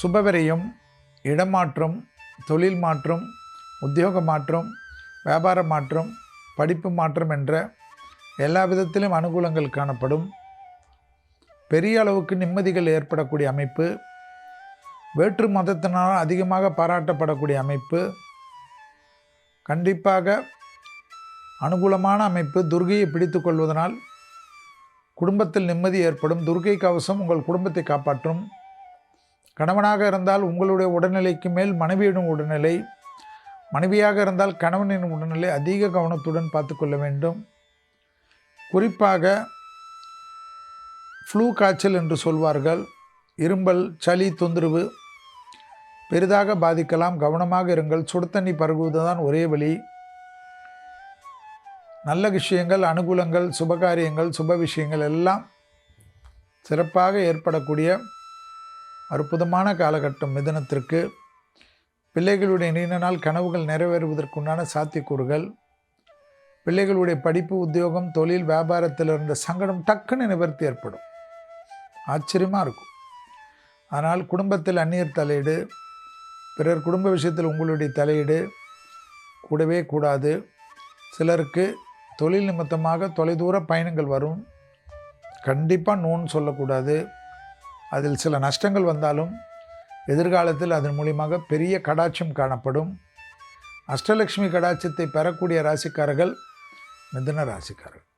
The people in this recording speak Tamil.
சுபவிரயம் இடமாற்றம் தொழில் மாற்றம் உத்தியோக மாற்றம் வியாபார மாற்றம் படிப்பு மாற்றம் என்ற எல்லா விதத்திலும் அனுகூலங்கள் காணப்படும். பெரிய அளவுக்கு நிம்மதிகள் ஏற்படக்கூடிய அமைப்பு. வேற்று மதத்தினால் அதிகமாக பாராட்டப்படக்கூடிய அமைப்பு. கண்டிப்பாக அனுகூலமான அமைப்பு துர்கையை பிடித்து கொள்வதனால் குடும்பத்தில் நிம்மதி ஏற்படும். துர்கை கவசம் உங்கள் குடும்பத்தை காப்பாற்றும். கணவனாக இருந்தால் உங்களுடைய உடல்நிலைக்கு மேல் மனைவியிடம் உடல்நிலை மனைவியாக இருந்தால் கணவனின் உடல்நிலை அதிக கவனத்துடன் பார்த்துக்கொள்ள வேண்டும். குறிப்பாக ஃப்ளூ காய்ச்சல் என்று சொல்வார்கள். இரும்பல் சளி தொந்தரவு பெரிதாக பாதிக்கலாம். கவனமாக இருங்கள். சுடு தண்ணி பருகுவதுதான் ஒரே வழி. நல்ல விஷயங்கள் அனுகூலங்கள் சுபகாரியங்கள் சுப விஷயங்கள் எல்லாம் சிறப்பாக ஏற்படக்கூடிய அற்புதமான காலகட்டம் மிதனத்திற்கு. பிள்ளைகளுடைய நீண்ட நாள் கனவுகள் நிறைவேறுவதற்குண்டான சாத்தியக்கூறுகள். பிள்ளைகளுடைய படிப்பு உத்தியோகம் தொழில் வியாபாரத்தில் இருந்த சங்கடம் டக்குன்னு நிவர்த்தி ஏற்படும். ஆச்சரியமாக இருக்கும். ஆனால் குடும்பத்தில் அந்நியர் தலையீடு பிறர் குடும்ப விஷயத்தில் உங்களுடைய தலையீடு கூடவே கூடாது. சிலருக்கு தொழில் நிமித்தமாக தொலைதூர பயணங்கள் வரும். கண்டிப்பாக நோன்னு சொல்லக்கூடாது. அதில் சில நஷ்டங்கள் வந்தாலும் எதிர்காலத்தில் அதன் மூலியமாக பெரிய கடாட்சம் காணப்படும். அஷ்டலக்ஷ்மி கடாட்சத்தை பெறக்கூடிய ராசிக்காரர்கள் மிதன ராசிக்காரர்கள்.